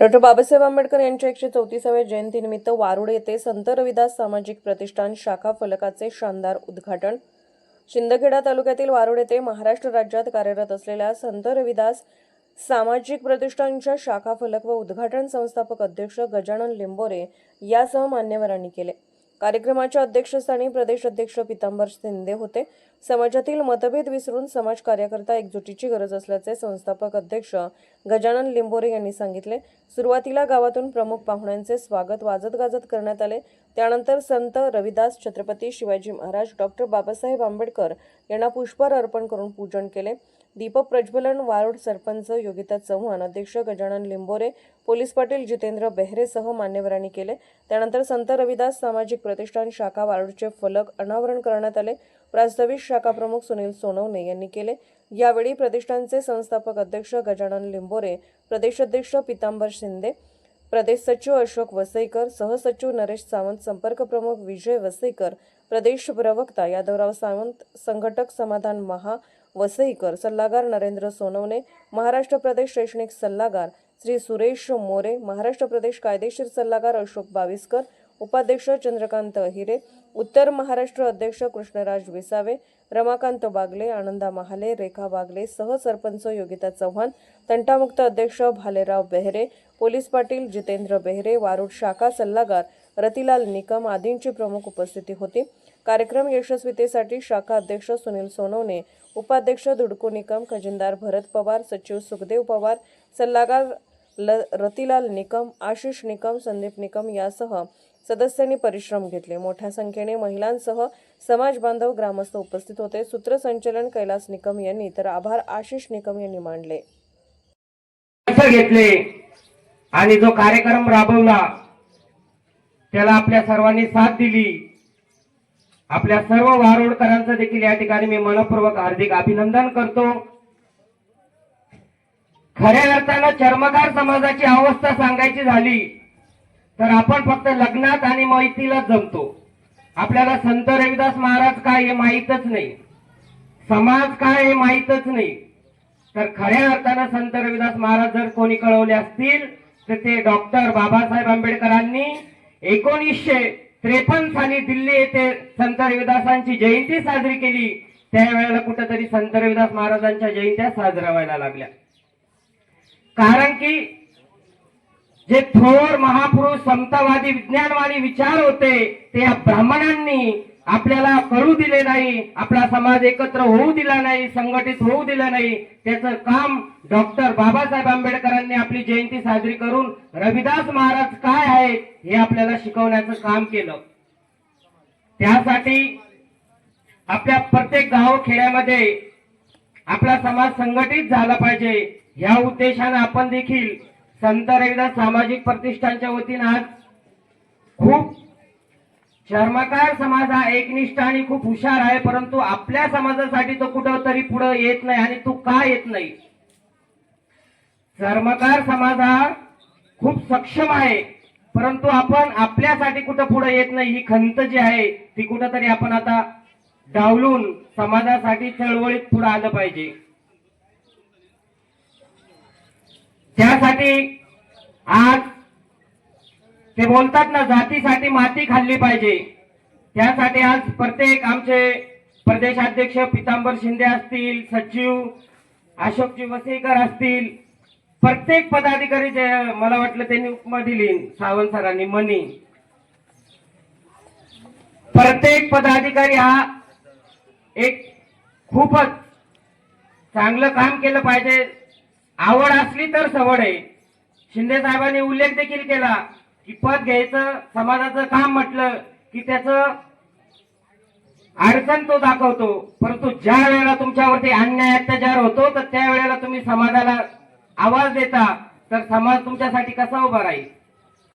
Doctor Babasaheb Ambedkar यांच्या एकशे चौतीसाव्या जयंतीनिमित्त वारुड येथे संत रविदास सामाजिक प्रतिष्ठान शाखा फलकाचे शानदार उद्घाटन. शिंदखेडा तालुक्यातील वारुड येथे महाराष्ट्र राज्यात कार्यरत असलेल्या संत रविदास सामाजिक प्रतिष्ठानच्या शाखा फलक व उद्घाटन संस्थापक अध्यक्ष गजानन लिंबोरे यासह मान्यवरांनी केले. कार्यक्रमाच्या अध्यक्षस्थानी प्रदेश अध्यक्ष पितांबर शिंदे होते. समाजातील मतभेद विसरून समाज कार्यकर्ता एकजुटीची गरज असल्याचे संस्थापक अध्यक्ष गजानन लिंबोरे यांनी सांगितले. सुरुवातीला गावातून प्रमुख पाहुण्यांचे स्वागत वाजत गाजत करण्यात आले. त्यानंतर संत रविदास छत्रपती शिवाजी महाराज डॉक्टर बाबासाहेब आंबेडकर यांना पुष्पहार अर्पण करून पूजन केले. दीपक प्रज्वलन वारोड सरपंच योगिता चव्हाण अध्यक्ष गजानन लिंबोरे पोलीस पाटील जितेंद्र बेहरेसह मान्यवरांनी केले. त्यानंतर संत रविदास सामाजिक प्रतिष्ठान शाखा वारुडचे फलक अनावरण करण्यात आले. प्रास्ताविक शाखा प्रमुख सुनील सोनवणे यांनी केले. यावेळी प्रतिष्ठानचे संस्थापक अध्यक्ष गजानन लिंबोरे प्रदेशाध्यक्ष पितांबर शिंदे प्रदेश सचिव अशोक वसईकर सहसचिव नरेश सावंत संपर्क प्रमुख विजय वसईकर प्रदेश प्रवक्ता यादवराव सावंत संघटक समाधान महा वसईकर सल्लागार नरेंद्र सोनवणे महाराष्ट्र प्रदेश शैक्षणिक सल्लागार श्री सुरेश मोरे महाराष्ट्र प्रदेश कायदेशीर सल्लागार अशोक बाविस्कर उपाध्यक्ष चंद्रकांत हिरे उत्तर महाराष्ट्र अध्यक्ष कृष्णराज विसावे रमाकांत बागले आनंदा महाले रेखा बागले सहसरपंच योगिता चव्हाण तंटामुक्त अध्यक्ष भालेराव बेहरे पोलीस पाटील जितेंद्र बेहरे वारुड शाखा सल्लागार रतिलाल निकम आदींची प्रमुख उपस्थिती होती. कार्यक्रम यशस्वीतेसाठी शाखा अध्यक्ष सुनील सोनवणे उपाध्यक्ष दुडको निकम खजिनदार भरत पवार सचिव सुखदेव पवार सल्लागार ल रतिलाल निकम आशिष निकम संदीप निकम यासह सदस्यांनी परिश्रम घेतले. मोठ्या संख्येने महिलांसह समाज बांधव ग्रामस्थ उपस्थित होते. सूत्रसंचलन कैलास निकम यांनी तर आभार आशिष निकम यांनी मांडले घेतले आणि जो कार्यक्रम राबवला त्याला आपल्या सर्वांनी साथ दिली. आपल्या सर्व वारोडकरांचं देखील या ठिकाणी मी मनपूर्वक हार्दिक अभिनंदन करतो. खऱ्या अर्थानं चर्मकार समाजाची अवस्था सांगायची झाली तर आपण फक्त लग्नात आणि माहितीलाच जमतो. आपल्याला संत रविदास महाराज काय हे माहीतच नाही. समाज काय हे माहीतच नाही. तर खऱ्या अर्थानं संत रविदास महाराज जर कोणी कळवले असतील तर ते डॉक्टर बाबासाहेब आंबेडकरांनी एकोणीसशे त्रेपन्न साली दिल्ली येथे संत रविदासांची जयंती साजरी केली. त्यावेळेला कुठेतरी संत रविदास महाराजांच्या जयंत्या साजरा व्हायला लागल्या. कारण की जे थोर महापुरुष समतावादी विज्ञानवादी विचार होते ते या ब्राह्मणांनी आपल्याला कळू दिले नाही आपला समाज एकत्र होऊ दिला नाही संघटित होऊ दिला नाही त्याचं काम डॉक्टर बाबासाहेब आंबेडकरांनी आपली जयंती साजरी करून रविदास महाराज काय आहेत हे आपल्याला शिकवण्याचं काम केलं. त्यासाठी आपल्या प्रत्येक गाव खेड्यामध्ये आपला समाज संघटित झाला पाहिजे या उद्देशाने आपण देखील संत रविदास सामाजिक प्रतिष्ठानच्या वतीनं आज खूप चर्मकार समाज हा एकनिष्ठ आणि खूप हुशार आहे परंतु आपल्या समाजासाठी तो कुठं तरी पुढे येत नाही आणि तो का येत नाही? चर्मकार समाज हा खूप सक्षम आहे परंतु आपण आपल्यासाठी कुठं पुढे येत नाही ही खंत जी आहे ती कुठंतरी आपण आता डावलून समाजासाठी चळवळीत पुढे आलं पाहिजे. त्यासाठी आज ते बोलतात ना जातीसाठी माती खाल्ली पाहिजे. त्यासाठी आज प्रत्येक आमचे प्रदेशाध्यक्ष पितांबर शिंदे असतील सचिव अशोकजी वसेकर असतील प्रत्येक पदाधिकारी जे मला वाटलं त्यांनी उपमा दिली सावंत सरांनी मनी. प्रत्येक पदाधिकारी हा एक खूपच चांगलं काम केलं पाहिजे. आवड असली तर सवड आहे. शिंदे साहेबांनी उल्लेख देखील केला. की पद घ्यायचं? समाजाचं काम म्हटलं की त्याचं अडचण तो दाखवतो. परंतु ज्या वेळेला तुमच्यावरती अन्याय अत्याचार होतो तर त्यावेळेला तुम्ही समाजाला आवाज देता तर समाज तुमच्यासाठी कसा उभा राहील?